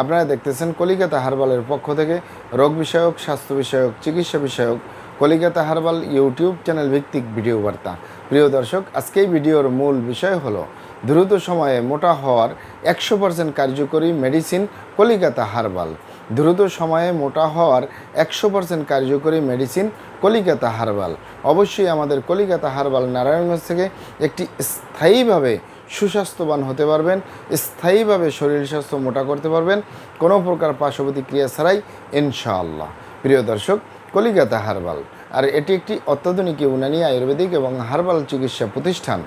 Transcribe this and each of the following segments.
আপনারা দেখতেছেন কলিকাতা হারবালের পক্ষ থেকে রোগ বিষয়ক, স্বাস্থ্য বিষয়ক, চিকিৎসা বিষয়ক কলিকাতা হারবাল ইউটিউব চ্যানেল ভিত্তিক ভিডিও বার্তা। প্রিয় দর্শক, আজকে এই ভিডিওর মূল বিষয় হলো, দ্রুত সময়ে মোটা হওয়ার একশো পার্সেন্ট কার্যকরী মেডিসিন কলিকাতা হারবাল। দ্রুত সময়ে মোটা হওয়ার একশো পার্সেন্ট কার্যকরী মেডিসিন কলিকাতা হারবাল। অবশ্যই আমাদের কলিকাতা হারবাল নারায়ণগঞ্জ থেকে একটি স্থায়ীভাবে সুস্বাস্থ্যবান হতে পারবেন, স্থায়ীভাবে শরীর স্বাস্থ্য মোটা করতে পারবেন, কোনো প্রকার পার্শ্বপ্রতিক্রিয়া ছাড়াই ইনশাআল্লাহ। প্রিয় দর্শক, কলিকাতা হারবাল, আর এটি একটি অত্যাধুনিক ইউনানি আয়ুর্বেদিক এবং হারবাল চিকিৎসা প্রতিষ্ঠান।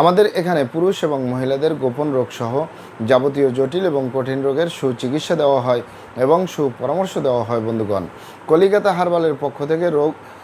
আমাদের এখানে পুরুষ এবং মহিলাদের গোপন রোগসহ যাবতীয় জটিল এবং কঠিন রোগের সুচিকিৎসা দেওয়া হয় এবং সুপরামর্শ দেওয়া হয় বন্ধুগণ। কলিকাতা হারবালের পক্ষ থেকে রোগ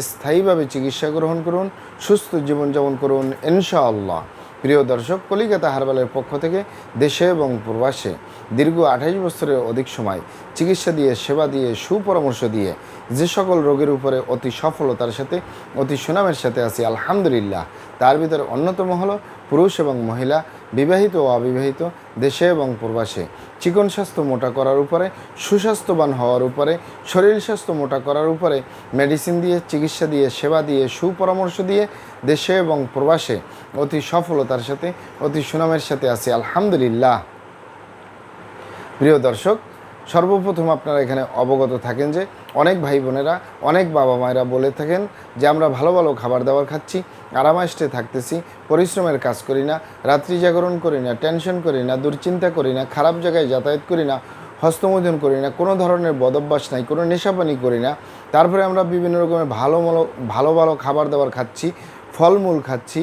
স্থায়ীভাবে চিকিৎসা গ্রহণ করুন, সুস্থ জীবনযাপন করুন, ইনশাআল্লাহ। প্রিয় দর্শক, কলিকাতা হারবালের পক্ষ থেকে দেশে এবং প্রবাসে দীর্ঘ আঠাইশ বছরের অধিক সময় চিকিৎসা দিয়ে, সেবা দিয়ে, সুপরামর্শ দিয়ে যে সকল রোগের উপরে অতি সফলতার সাথে, অতি সুনামের সাথে আছি, আলহামদুলিল্লাহ। তার ভিতরে অন্যতম হলো পুরুষ এবং মহিলা, বিবাহিত ও অবিবাহিত, দেশে এবং প্রবাসে। চিকন স্বাস্থ্য মোটা করার উপরে, সুস্বাস্থ্যবান হওয়ার উপরে, শরীর স্বাস্থ্য মোটা করার উপরে মেডিসিন দিয়ে, চিকিৎসা দিয়ে, সেবা দিয়ে, সুপরামর্শ দিয়ে দেশে এবং প্রবাসে অতি সফলতার সাথে, অতি সুনামের সাথে আছি। আলহামদুলিল্লাহ। প্রিয় দর্শক, সর্বপ্রথম আপনারা এখানে অবগত থাকেন যে, অনেক ভাই বোনেরা, অনেক বাবা মায়েরা বলে থাকেন যে, আমরা ভালো ভালো খাবার দাবার খাচ্ছি আরামাইস্টে থাকতেছি, পরিশ্রমের কাজ করি না, রাত্রি জাগরণ করি না, টেনশন করি না, দুশ্চিন্তা করি না, খারাপ জায়গায় যাতায়াত করি না হস্তমোদন করি না, কোনো ধরনের বদভ্যাস নাই, কোনো নেশাপানি করি না। তারপরে আমরা বিভিন্ন রকমের ভালো ভালো ভালো ভালো খাবার দাবার খাচ্ছি, ফলমূল খাচ্ছি,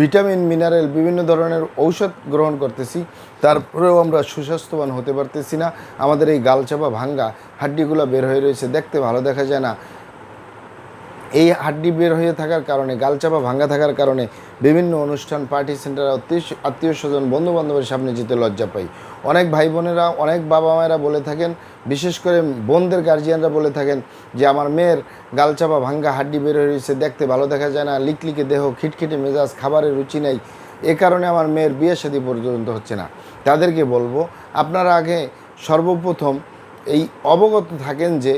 ভিটামিন, মিনারেল, বিভিন্ন ধরনের ঔষধ গ্রহণ করতেছি। তারপরেও আমরা সুস্বাস্থ্যবান হতে পারতেছি না। আমাদের এই গালচাপা ভাঙ্গা হাড্ডিগুলো বের হয়ে রয়েছে, দেখতে ভালো দেখা যায় না। এই হাড্ডি বের হয়ে থাকার কারণে, গালচাপা ভাঙ্গা থাকার কারণে বিভিন্ন অনুষ্ঠান পার্টি সেন্টার আত্মীয় স্বজন বন্ধু বান্ধবের সামনে যেতে লজ্জা পাই। অনেক ভাই বোনেরা অনেক বাবা মায়েরা বলে থাকেন, বিশেষ করে বোনদের গার্জিয়ানরা বলে থাকেন যে, আমার মেয়ের গালচাপা ভাঙ্গা হাড্ডি বের হয়ে রয়েছে দেখতে ভালো দেখা যায় না, লিকলিকে দেহ, খিটখিটে মেজাজ, খাবারের রুচি নেই। এ কারণে আমার মেয়ের বিয়ে শাদী পর্যন্ত হচ্ছে না। তাদেরকে বলব, আপনারা আগে সর্বপ্রথম এই অবগত থাকেন যে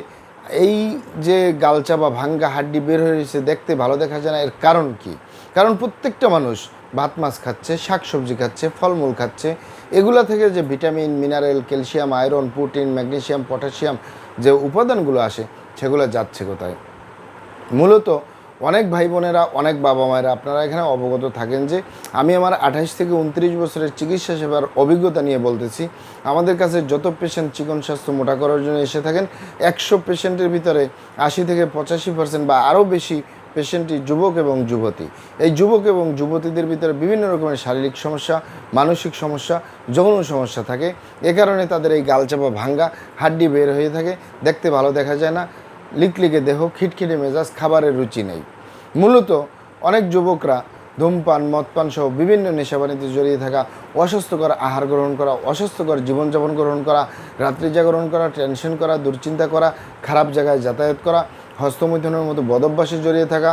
এই যে গালচা বা ভাঙ্গা হাড্ডি বের হয়েছে দেখতে ভালো দেখা যায় না, এর কারণ কি? কারণ প্রত্যেকটা মানুষ ভাত মাছ খাচ্ছে শাকসবজি খাচ্ছে, ফলমূল খাচ্ছে। এগুলা থেকে যে vitamin, mineral, calcium, iron, protein, magnesium, potassium যে উপাদানগুলো আসে, সেগুলো যাচ্ছে কোথায়? মূলত অনেক ভাই বোনেরা, অনেক বাবা মায়েরা, আপনারা এখানে অবগত থাকেন যে আমি আমার আঠাশ থেকে উনত্রিশ বছরের চিকিৎসা সেবার অভিজ্ঞতা নিয়ে বলতেছি। আমাদের কাছে যত পেশেন্ট চিকন স্বাস্থ্য মোটা করার জন্য এসে থাকেন, একশো পেশেন্টের ভিতরে আশি থেকে পঁচাশি পার্সেন্ট বা আরও বেশি পেশেন্টই যুবক এবং যুবতী। এই যুবক এবং যুবতীদের ভিতরে বিভিন্ন রকমের শারীরিক সমস্যা, মানসিক সমস্যা, যৌন সমস্যা থাকে। এ কারণে তাদের এই গালচাপা ভাঙ্গা, হাড্ডি বের হয়ে থাকে। দেখতে ভালো দেখা যায় না। লিকলিকে দেহ, খিটখিটে মেজাজ, খাবারের রুচি নেই। মূলত অনেক যুবকরা ধূমপান, মদপান সহ বিভিন্ন নেশাবানিতে জড়িয়ে থাকা, অস্বাস্থ্যকর আহার গ্রহণ করা, অস্বাস্থ্যকর জীবনযাপন গ্রহণ করা রাত্রি জাগরণ করা, টেনশন করা, দুশ্চিন্তা করা, খারাপ জায়গায় যাতায়াত করা, হস্তমৈথুনের মতো বদভ্যাসে জড়িয়ে থাকা,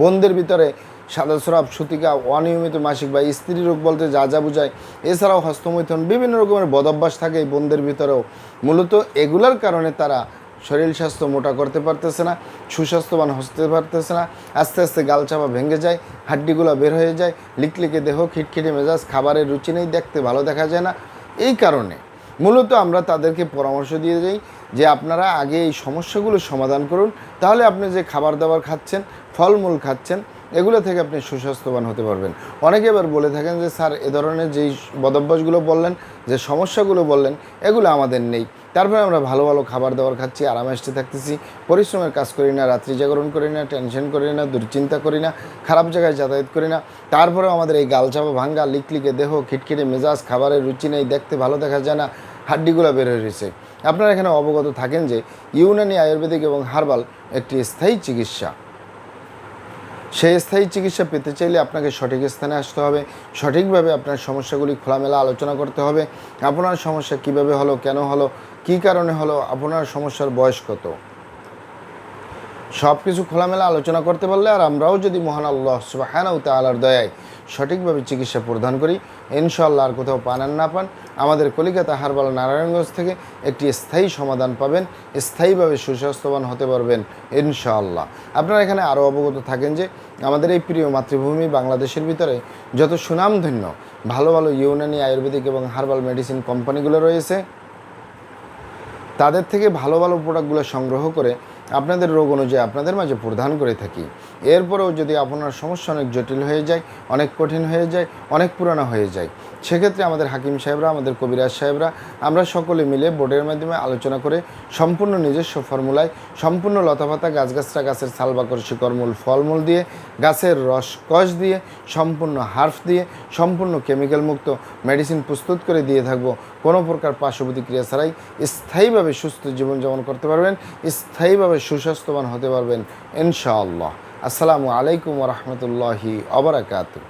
বন্ধের ভিতরে সাদা স্রাব, সুতিকা, অনিয়মিত মাসিক বা স্ত্রী রোগ বলতে যা যা বোঝায়। এছাড়াও হস্তমৈথুন বিভিন্ন রকমের বদভ্যাস থাকে এই বোনদের ভিতরেও। মূলত এগুলার কারণে তারা শরীর স্বাস্থ্য মোটা করতে পারতেছে না, সুস্বাস্থ্যবান হতে পারতেছে না, আস্তে আস্তে গালচাপা ভেঙে যায়, হাড্ডিগুলো বের হয়ে যায়, লিকলিকে দেহ, খিটখিটে মেজাজ, খাবারের রুচি নেই, দেখতে ভালো দেখা যায় না। এই কারণে মূলত আমরা তাদেরকে পরামর্শ দিয়ে যাই যে আপনারা আগে এই সমস্যাগুলো সমাধান করুন। তাহলে আপনি যে খাবার দাবার খাচ্ছেন, ফলমূল খাচ্ছেন, এগুলো থেকে আপনি সুস্বাস্থ্যবান হতে পারবেন। অনেকে এবার বলে থাকেন যে, স্যার, এ ধরনের যেই বদভ্যাসগুলো বললেন, যে সমস্যাগুলো বললেন, এগুলো আমাদের নেই। তারপরে আমরা ভালো ভালো খাবার দাবার খাচ্ছি আরামেসে থাকতেছি। পরিশ্রমের কাজ করি না, রাত্রি জাগরণ করি না, টেনশন করি না, দুশ্চিন্তা করি না, খারাপ জায়গায় যাতায়াত করি না। তারপরেও আমাদের এই গালচাপা ভাঙ্গা লিকলিকে দেহ, খিটখিটে মেজাজ, খাবারের রুচি নেই, দেখতে ভালো দেখা যায় না, হাড্ডিগুলো বের হয়ে রয়েছে। আপনারা এখানে অবগত থাকেন যে ইউনানি আয়ুর্বেদিক এবং হার্বাল একটি স্থায়ী চিকিৎসা। সেই স্থায়ী চিকিৎসা পেতে চাইলে আপনাকে সঠিক স্থানে আসতে হবে, সঠিকভাবে আপনার সমস্যাগুলি খোলামেলা আলোচনা করতে হবে, আপনার সমস্যা কীভাবে হলো, কেন হলো কী কারণে হলো? আপনার সমস্যার বয়স কত? সব কিছু খোলামেলা আলোচনা করতে পারলে আর আমরাও যদি মহান আল্লাহ সুবাহানাউ তালার দয়ায় সঠিকভাবে চিকিৎসা প্রদান করি ইনশাল্লাহ আর কোথাও পান আর না পান, আমাদের কলিকাতা হারবাল নারায়ণগঞ্জ থেকে একটি স্থায়ী সমাধান পাবেন, স্থায়ীভাবে সুস্বাস্থ্যবান হতে পারবেন, ইনশাআল্লাহ। আপনারা এখানে আরও অবগত থাকেন যে আমাদের এই প্রিয় মাতৃভূমি বাংলাদেশের ভিতরে যত সুনামধন্য, ভালো ভালো ইউনানি, আয়ুর্বেদিক এবং হার্বাল মেডিসিন কোম্পানিগুলো রয়েছে তাদের থেকে ভালো ভালো প্রোডাক্টগুলো সংগ্রহ করে আপনাদের রোগ অনুযায়ী আপনাদের মাঝে প্রদান করে থাকি। এরপরেও যদি আপনার সমস্যা অনেক জটিল হয়ে যায়, অনেক কঠিন হয়ে যায়, অনেক পুরানো হয়ে যায়, সেক্ষেত্রে আমাদের হাকিম সাহেবরা, আমাদের কবিরাজ সাহেবরা, আমরা সকলে মিলে বোর্ডের মাধ্যমে আলোচনা করে সম্পূর্ণ নিজস্ব ফর্মুলায়, সম্পূর্ণ লতাপাতা গাছগাছরা গাছের সালবাকর শিকড়মূল ফলমূল দিয়ে, গাছের রস কষ দিয়ে, সম্পূর্ণ হার্ফ দিয়ে, সম্পূর্ণ কেমিক্যাল মুক্ত মেডিসিন প্রস্তুত করে দিয়ে থাকব। কোনো প্রকার পার্শ্ব প্রতিক্রিয়া ছাড়াই স্থায়ীভাবে সুস্থ জীবনযাপন করতে পারবেন, স্থায়ীভাবে সুস্বাস্থ্যবান হতে পারবেন? ইনশাআল্লাহ। আসসালামু আলাইকুম রহমতুল্লাহি অবরাকাতু